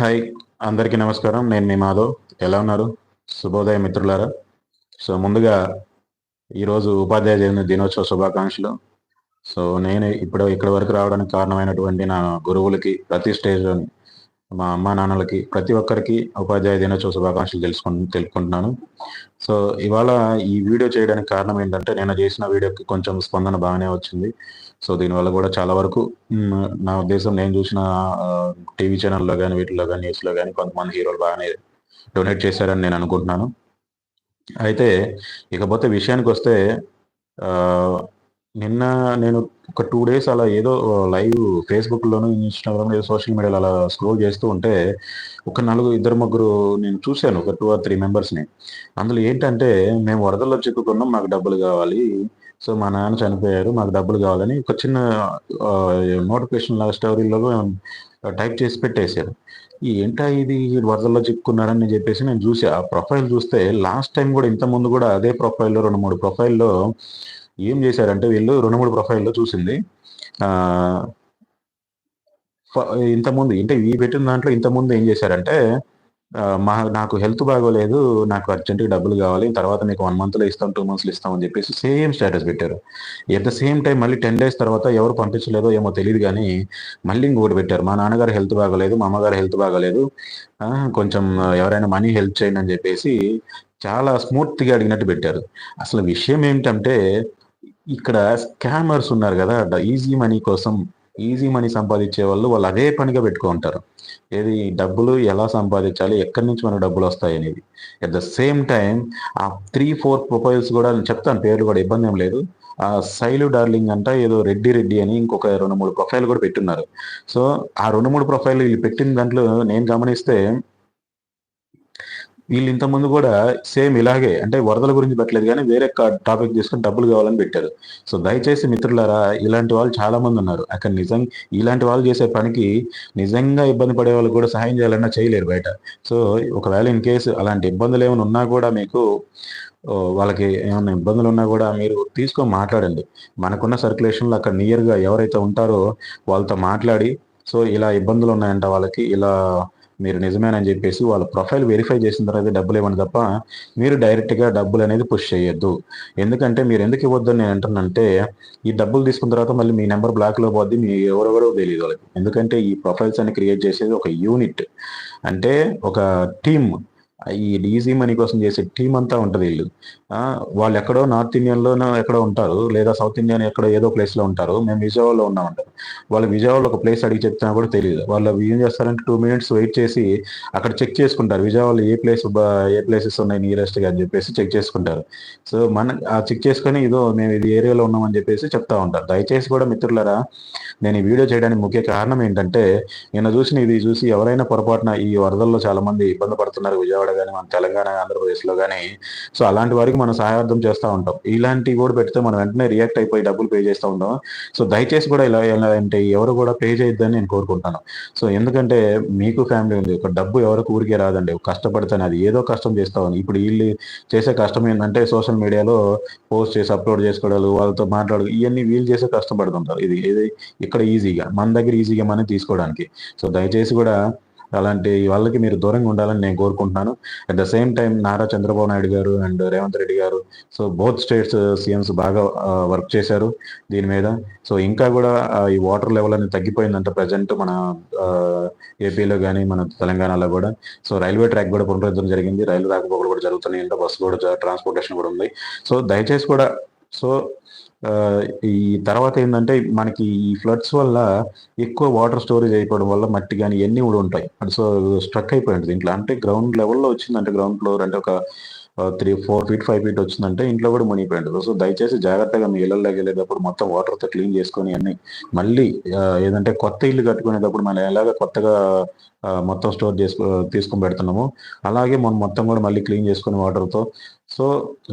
Hi అందరికీ నమస్కారం. నేను మీ మాధవ్. ఎలా ఉన్నారు? శుభోదయ మిత్రులారా. సో ముందుగా ఈరోజు ఉపాధ్యాయ జయంతి దినోత్సవ శుభాకాంక్షలు. సో నేను ఇప్పుడు ఇక్కడి వరకు రావడానికి కారణమైనటువంటి నా గురువులకి ప్రతి స్టేజ్ మా అమ్మా నాన్నలకి ప్రతి ఒక్కరికి ఉపాధ్యాయ దినోత్సవ శుభాకాంక్షలు తెలుసుకు తెలుపుకుంటున్నాను. సో ఇవాళ ఈ వీడియో చేయడానికి కారణం ఏంటంటే నేను చేసిన వీడియోకి కొంచెం స్పందన బాగానే వచ్చింది. సో దీనివల్ల కూడా చాలా వరకు నా ఉద్దేశం నేను చూసిన టీవీ ఛానల్లో కానీ వీటిలో కానీ న్యూస్లో కానీ కొంతమంది హీరోలు బాగానే డొనేట్ చేశారని నేను అనుకుంటున్నాను. అయితే ఇకపోతే విషయానికి వస్తే నిన్న నేను ఒక టూ డేస్ అలా ఏదో లైవ్ ఫేస్బుక్ లోను ఇన్స్టాగ్రామ్ ఏదో సోషల్ మీడియాలో అలా స్క్రోల్ చేస్తూ ఉంటే ఒక నలుగురు ఇద్దరు ముగ్గురు నేను చూశాను ఒక టూ ఆర్ త్రీ మెంబర్స్ని అందులో ఏంటంటే మేము వరదల్లో చిక్కుకున్నాం మాకు డబ్బులు కావాలి. సో మా నాన్న చనిపోయారు మాకు డబ్బులు కావాలని ఒక చిన్న నోటిఫికేషన్ లాగా స్టోరీలో టైప్ చేసి పెట్టేశారు. ఈ ఏంటా ఇది? వరదల్లో చిక్కున్నారని చెప్పేసి నేను చూసి ఆ ప్రొఫైల్ చూస్తే లాస్ట్ టైం కూడా ఇంత ముందు కూడా అదే ప్రొఫైల్లో రెండు మూడు ప్రొఫైల్లో ఏం చేశారంటే వీళ్ళు రెండు మూడు ప్రొఫైల్లో చూసింది. ఇంతకుముందు అంటే ఈ పెట్టిన దాంట్లో ఇంతకుముందు ఏం చేశారంటే మా నాకు హెల్త్ బాగోలేదు నాకు అర్జెంట్గా డబ్బులు కావాలి తర్వాత మీకు వన్ మంత్లో ఇస్తాం టూ మంత్స్లో ఇస్తాం అని చెప్పేసి సేమ్ స్టేటస్ పెట్టారు. ఎట్ ద సేమ్ టైం మళ్ళీ టెన్ డేస్ తర్వాత ఎవరు పంపించలేదో ఏమో తెలియదు కానీ మళ్ళీ ఇంకోటి పెట్టారు. మా నాన్నగారు హెల్త్ బాగోలేదు మా అమ్మగారు హెల్త్ బాగోలేదు కొంచెం ఎవరైనా మనీ హెల్ప్ చేయండి అని చెప్పేసి చాలా స్మూత్గా అడిగినట్టు పెట్టారు. అసలు విషయం ఏమిటంటే ఇక్కడ స్కామర్స్ ఉన్నారు కదా ఈజీ మనీ కోసం ఈజీ మనీ సంపాదించే వాళ్ళు వాళ్ళు అదే పనిగా పెట్టుకుంటారు. ఏది డబ్బులు ఎలా సంపాదించాలి ఎక్కడి నుంచి మనకు డబ్బులు వస్తాయి అనేది. అట్ ద సేమ్ టైం ఆ త్రీ ఫోర్ ప్రొఫైల్స్ కూడా నేను చెప్తాను పేర్లు కూడా ఇబ్బంది ఏం లేదు. ఆ శైలు డార్లింగ్ అంట ఏదో రెడ్డి రెడ్డి అని ఇంకొక రెండు మూడు ప్రొఫైల్ కూడా పెట్టున్నారు. సో ఆ రెండు మూడు ప్రొఫైల్ వీళ్ళు పెట్టిన దాంట్లో నేను గమనిస్తే వీళ్ళు ఇంతకుముందు కూడా సేమ్ ఇలాగే అంటే వరదల గురించి పెట్టలేదు కానీ వేరే టాపిక్ తీసుకొని డబ్బులు కావాలని పెట్టారు. సో దయచేసి మిత్రులారా ఇలాంటి వాళ్ళు చాలా మంది ఉన్నారు. అక్కడ నిజం ఇలాంటి వాళ్ళు చేసే పనికి నిజంగా ఇబ్బంది పడే వాళ్ళు కూడా సహాయం చేయాలన్నా చేయలేరు బయట. సో ఒకవేళ ఇన్ కేసు అలాంటి ఇబ్బందులు ఏమైనా ఉన్నా కూడా మీకు వాళ్ళకి ఏమైనా ఇబ్బందులు ఉన్నా కూడా మీరు తీసుకొని మాట్లాడండి. మనకున్న సర్క్యులేషన్లో అక్కడ నియర్గా ఎవరైతే ఉంటారో వాళ్ళతో మాట్లాడి సో ఇలా ఇబ్బందులు ఉన్నాయంట వాళ్ళకి ఇలా మీరు నిజమేనని చెప్పేసి వాళ్ళ ప్రొఫైల్ వెరిఫై చేసిన తర్వాత డబ్బులు ఇవ్వండి తప్ప మీరు డైరెక్ట్గా డబ్బులు అనేది పుష్ చేయొద్దు. ఎందుకంటే మీరు ఎందుకు ఇవ్వద్దు నేను అంటున్నంటే ఈ డబ్బులు తీసుకున్న తర్వాత మళ్ళీ మీ నెంబర్ బ్లాక్లో పోద్ది మీ ఎవరెవరో తెలియదు వాళ్ళకి. ఎందుకంటే ఈ ప్రొఫైల్స్ అన్ని క్రియేట్ చేసేది ఒక యూనిట్ అంటే ఒక టీమ్ ఈ ఈజీ మనీ కోసం చేసే టీం అంతా ఉంటుంది వీళ్ళు. వాళ్ళు ఎక్కడో నార్త్ ఇండియన్లోనో ఎక్కడో ఉంటారు లేదా సౌత్ ఇండియన్ ఎక్కడో ఏదో ప్లేస్లో ఉంటారు మేము విజయవాడలో ఉన్నామంటారు వాళ్ళు విజయవాడలో ఒక ప్లేస్ అడిగి చెప్తున్నా కూడా తెలియదు వాళ్ళు ఏం చేస్తారంటే టూ మినిట్స్ వెయిట్ చేసి అక్కడ చెక్ చేసుకుంటారు. విజయవాడలో ఏ ప్లేస్ ఏ ప్లేసెస్ ఉన్నాయి నియరెస్ట్గా అని చెప్పేసి చెక్ చేసుకుంటారు. సో మన ఆ చెక్ చేసుకొని ఇదో మేము ఇది ఏరియాలో ఉన్నామని చెప్పేసి చెప్తా ఉంటారు. దయచేసి కూడా మిత్రులరా నేను ఈ వీడియో చేయడానికి ముఖ్య కారణం ఏంటంటే నేను చూసిన ఇది చూసి ఎవరైనా పొరపాటున ఈ వరదల్లో చాలా మంది ఇబ్బంది పడుతున్నారు విజయవాడ కానీ మన తెలంగాణ ఆంధ్రప్రదేశ్లో కానీ సో అలాంటి వారికి మనం సహాయార్థం చేస్తూ ఉంటాం. ఇలాంటివి కూడా పెడితే మనం వెంటనే రియాక్ట్ అయిపోయి డబ్బులు పే చేస్తూ ఉంటాం. సో దయచేసి కూడా ఇలా అంటే ఎవరు కూడా పే చేయొద్దని నేను కోరుకుంటాను. సో ఎందుకంటే మీకు ఫ్యామిలీ ఉంది. ఒక డబ్బు ఎవరికి ఊరికే రాదండి. కష్టపడితేనే అది. ఏదో కష్టం చేస్తా ఉంది. ఇప్పుడు వీళ్ళు చేసే కష్టం ఏంటంటే సోషల్ మీడియాలో పోస్ట్ చేసి అప్లోడ్ చేసుకోవడాలు వాళ్ళతో మాట్లాడు ఇవన్నీ వీళ్ళు చేసే కష్టపడుతుంటారు. ఇది ఇది ఇక్కడ ఈజీగా మన దగ్గర ఈజీగా మనీ తీసుకోవడానికి. సో దయచేసి కూడా అలాంటి వాళ్ళకి మీరు దూరంగా ఉండాలని నేను కోరుకుంటున్నాను. At the same time Nara Chandrababu Naidu గారు అండ్ రేవంత్ రెడ్డి గారు సో బోత్ స్టేట్స్ సీఎంస్ బాగా uh, వర్క్ చేశారు దీని మీద. సో ఇంకా కూడా uh, ఈ వాటర్ లెవెల్ అనేది తగ్గిపోయిందంట ప్రజెంట్ మన uh, ఏపీలో కానీ మన తెలంగాణలో కూడా. సో రైల్వే ట్రాక్ కూడా పునరుద్ధరణ జరిగింది. రైలు రాకపోకలు కూడా జరుగుతున్నాయి బస్సు కూడా ట్రాన్స్పోర్టేషన్ కూడా ఉంది. సో దయచేసి కూడా సో ఈ తర్వాత ఏంటంటే మనకి ఈ ఫ్లడ్స్ వల్ల ఎక్కువ వాటర్ స్టోరేజ్ అయిపోవడం వల్ల మట్టి కానీ ఇవన్నీ కూడా ఉంటాయి. సో స్ట్రక్ అయిపోయింది దీంట్లో. అంటే గ్రౌండ్ లెవెల్లో వచ్చిందంటే గ్రౌండ్ ఫ్లోర్ అంటే ఒక three four feet five feet వచ్చిందంటే ఇంట్లో కూడా మునిగిపోయింది సో దయచేసి జాగ్రత్తగా మీ ఇళ్ళలోకి వెళ్ళేటప్పుడు మొత్తం వాటర్తో క్లీన్ చేసుకొని అన్ని మళ్ళీ ఏదంటే కొత్త ఇల్లు కట్టుకునేటప్పుడు మనం ఎలాగ కొత్తగా మొత్తం స్టోర్ చేసుకో తీసుకుని పెడుతున్నాము అలాగే మనం మొత్తం కూడా మళ్ళీ క్లీన్ చేసుకుని వాటర్తో సో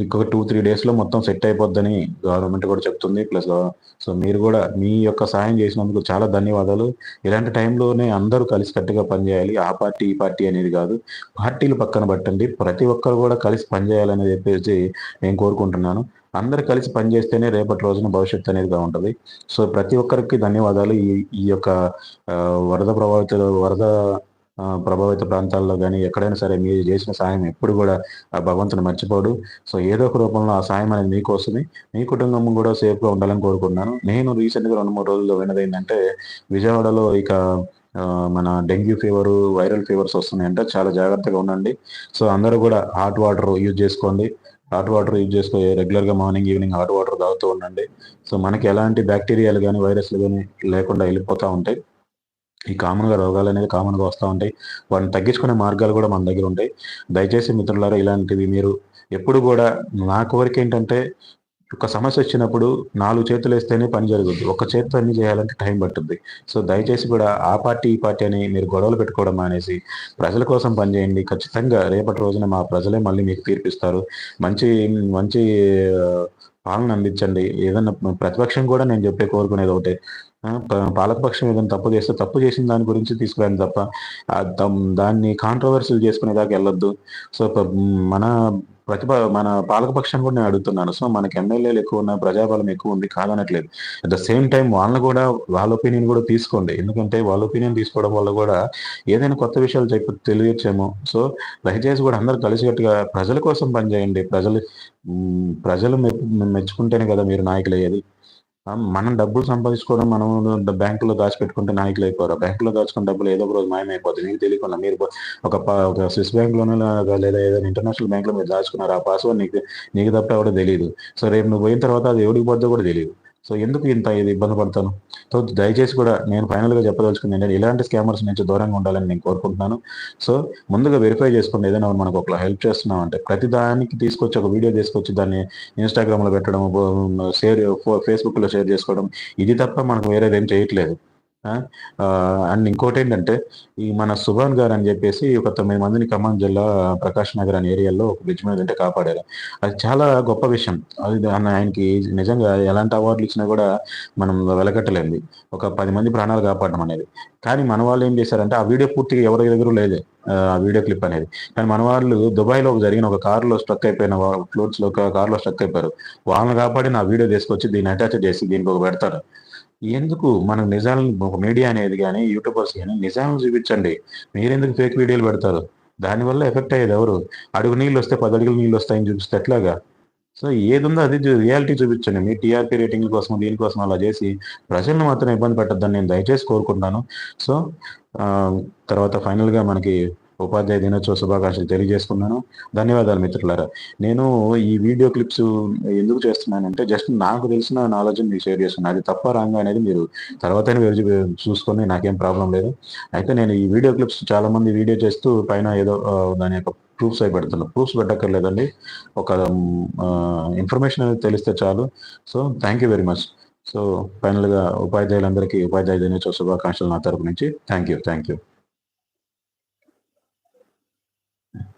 ఇంకొక టూ త్రీ డేస్లో మొత్తం సెట్ అయిపోద్దని గవర్నమెంట్ కూడా చెప్తుంది. ప్లస్ సో uh, మీరు కూడా మీ యొక్క సాయం చేసినందుకు చాలా ధన్యవాదాలు. ఇలాంటి టైంలోనే అందరూ కలిసికట్టుగా పనిచేయాలి. ఆ పార్టీ ఈ పార్టీ అనేది కాదు. పార్టీలు పక్కన పట్టండి. ప్రతి ఒక్కరు కూడా కలిసి పనిచేయాలని చెప్పేసి నేను కోరుకుంటున్నాను. అందరు కలిసి పనిచేస్తేనే రేపటి రోజున భవిష్యత్తు అనేది ఉంటుంది సో ప్రతి ఒక్కరికి ధన్యవాదాలు. ఈ ఈ యొక్క uh, వరద ప్రభావిత వరద ప్రభావిత ప్రాంతాల్లో కానీ ఎక్కడైనా సరే మీరు చేసిన సాయం ఎప్పుడు కూడా ఆ భగవంతుని మర్చిపోడు. సో ఏదో ఒక రూపంలో ఆ సాయం అనేది మీకు వస్తుంది మీ కుటుంబం కూడా సేఫ్గా ఉండాలని కోరుకుంటున్నాను. నేను రీసెంట్గా రెండు మూడు రోజుల్లో విన్నది ఏంటంటే విజయవాడలో ఇక మన డెంగ్యూ ఫీవర్ వైరల్ ఫీవర్స్ వస్తున్నాయంటే. చాలా జాగ్రత్తగా ఉండండి. సో అందరూ కూడా హాట్ వాటర్ యూజ్ చేసుకోండి. హాట్ వాటర్ యూజ్ చేసుకో రెగ్యులర్గా మార్నింగ్ ఈవినింగ్ హాట్ వాటర్ తాగుతూ ఉండండి. సో మనకి ఎలాంటి బ్యాక్టీరియాలు కానీ వైరస్లు కానీ లేకుండా వెళ్ళిపోతూ ఉంటాయి. ఈ కామన్గా రోగాలు అనేది కామన్గా వస్తూ ఉంటాయి. వాటిని తగ్గించుకునే మార్గాలు కూడా మన దగ్గర ఉంటాయి. దయచేసి మిత్రులారా ఇలాంటివి మీరు ఎప్పుడు కూడా నా కోరిక ఏంటంటే ఒక సమస్య వచ్చినప్పుడు నాలుగు చేతులు వేస్తేనే పని జరుగుద్ది. ఒక చేతితో అన్ని చేయాలంటే టైం పట్టుద్ది. సో దయచేసి కూడా ఆ పార్టీ ఈ పార్టీ అని మీరు గొడవలు పెట్టుకోవడం మానేసి ప్రజల కోసం పనిచేయండి ఖచ్చితంగా రేపటి రోజున మా ప్రజలే మళ్ళీ మీకు తీర్పిస్తారు. మంచి మంచి పాలన అందించండి. ఏదన్నా ప్రతిపక్షం కూడా నేను చెప్పే కోరుకునేది ఒకటే. పాలకపక్షం ఏదైనా తప్పు చేస్తే తప్పు చేసిన దాని గురించి తీసుకురండి తప్ప దాన్ని కాంట్రవర్సీలు చేసుకునేదాకా వెళ్ళొద్దు. సో మన ప్రతిభ మన పాలకపక్షాన్ని కూడా నేను అడుగుతున్నాను. సో మనకి ఎమ్మెల్యేలు ఎక్కువ ఉన్న ప్రజాబలం ఎక్కువ ఉంది కాదనట్లేదు. అట్ ద సేమ్ టైం వాళ్ళని కూడా వాళ్ళ ఒపీనియన్ కూడా తీసుకోండి. ఎందుకంటే వాళ్ళ ఒపీనియన్ తీసుకోవడం వల్ల కూడా ఏదైనా కొత్త విషయాలు చెప్పి తెలియచ్చేమో. సో దయచేసి కూడా అందరు కలిసికట్టుగా ప్రజల కోసం పనిచేయండి. ప్రజలు ప్రజలు మెచ్చుకుంటేనే కదా మీరు నాయకులు అయ్యేది మనం డబ్బులు సంపాదించుకోవడం మనం బ్యాంకులో దాచిపెట్టుకుంటే నాయకులు అయిపోరు. బ్యాంకులో దాచుకున్న డబ్బులు ఏదో ఒక రోజు మాయమైపోతుంది మీకు తెలియకుండా మీరు ఒక ఒక స్విస్ బ్యాంక్లోనే లేదా ఏదైనా ఇంటర్నేషనల్ బ్యాంక్లో మీరు దాచుకున్నారు ఆ పాస్వర్డ్ నీకు నీకు తప్ప ఎవడో తెలియదు సో రేపు నువ్వు పోయిన తర్వాత అది ఎవడికి పోద్దో కూడా తెలియదు సో ఎందుకు ఇంత ఇది ఇబ్బంది పడతాను? సో దయచేసి కూడా నేను ఫైనల్గా చెప్పదలుచుకుంది ఏంటంటే ఇలాంటి స్కామర్స్ నుంచి దూరంగా ఉండాలని నేను కోరుకుంటున్నాను. సో ముందుగా వెరిఫై చేసుకోండి ఏదైనా మనకు ఒక హెల్ప్ చేస్తున్నాం అంటే ప్రతి దానికి తీసుకొచ్చి ఒక వీడియో తీసుకొచ్చి దాన్ని ఇన్స్టాగ్రామ్లో పెట్టడం షేర్ ఫేస్బుక్లో షేర్ చేసుకోవడం ఇది తప్ప మనకు వేరేది ఏం చేయట్లేదు. అండ్ ఇంకోటి ఏంటంటే ఈ మన సుభాన్ గారు అని చెప్పేసి ఒక తొమ్మిది మందిని ఖమ్మం జిల్లా ప్రకాష్ నగర్ అనే ఏరియాలో ఒక బ్రిడ్జ్ మీద ఉంటే కాపాడారు. అది చాలా గొప్ప విషయం. అది ఆయనకి నిజంగా ఎలాంటి అవార్డులు ఇచ్చినా కూడా మనం వెలకట్టలేదు ఒక పది మంది ప్రాణాలు కాపాడడం అనేది. కానీ మన వాళ్ళు ఏం చేశారంటే ఆ వీడియో పూర్తిగా ఎవరి దగ్గర లేదే ఆ వీడియో క్లిప్ అనేది. కానీ మన వాళ్ళు దుబాయ్లో జరిగిన ఒక కారులో స్ట్రక్ అయిపోయిన ఫ్లోట్స్లో ఒక కారులో స్ట్రక్ అయిపోయారు. వాళ్ళని కాపాడి నా వీడియో తీసుకొచ్చి దీన్ని అటాచ్ చేసి దీనికి ఒక పెడతారు. ఎందుకు మనకు నిజాలను ఒక మీడియా అనేది కానీ యూట్యూబర్స్ కానీ నిజాలను చూపించండి. మీరెందుకు ఫేక్ వీడియోలు పెడతారు? దానివల్ల ఎఫెక్ట్ అయ్యేది ఎవరు? అడుగు నీళ్ళు వస్తే పది అడుగులు నీళ్ళు వస్తాయని చూపిస్తే ఎట్లాగా? సో ఏదుందో అది రియాలిటీ చూపించండి. మీ టీఆర్పీ రేటింగ్ల కోసం దీనికోసం అలా చేసి ప్రజలను మాత్రం ఇబ్బంది పెట్టద్దని నేను దయచేసి కోరుకుంటాను సో తర్వాత ఫైనల్గా మనకి ఉపాధ్యాయ దినోత్సవ శుభాకాంక్షలు తెలియజేసుకున్నాను. ధన్యవాదాలు మిత్రులారా. నేను ఈ వీడియో క్లిప్స్ ఎందుకు చేస్తున్నానంటే జస్ట్ నాకు తెలిసిన నాలెడ్జ్ మీకు షేర్ చేస్తున్నాను. అది తప్ప రాగా అనేది మీరు తర్వాత చూసుకొని నాకేం ప్రాబ్లం లేదు. అయితే నేను ఈ వీడియో క్లిప్స్ చాలా మంది వీడియో చేస్తూ పైన ఏదో దాని యొక్క ప్రూఫ్స్ అయి పెడుతున్నా. ప్రూఫ్స్ పెట్టక్కర్లేదండి. ఒక ఇన్ఫర్మేషన్ అనేది తెలిస్తే చాలు. So thank you very much. So ఫైనల్గా ఉపాధ్యాయులందరికీ ఉపాధ్యాయ దినోత్సవ శుభాకాంక్షలు నా తరపు నుంచి. Thank you thank you.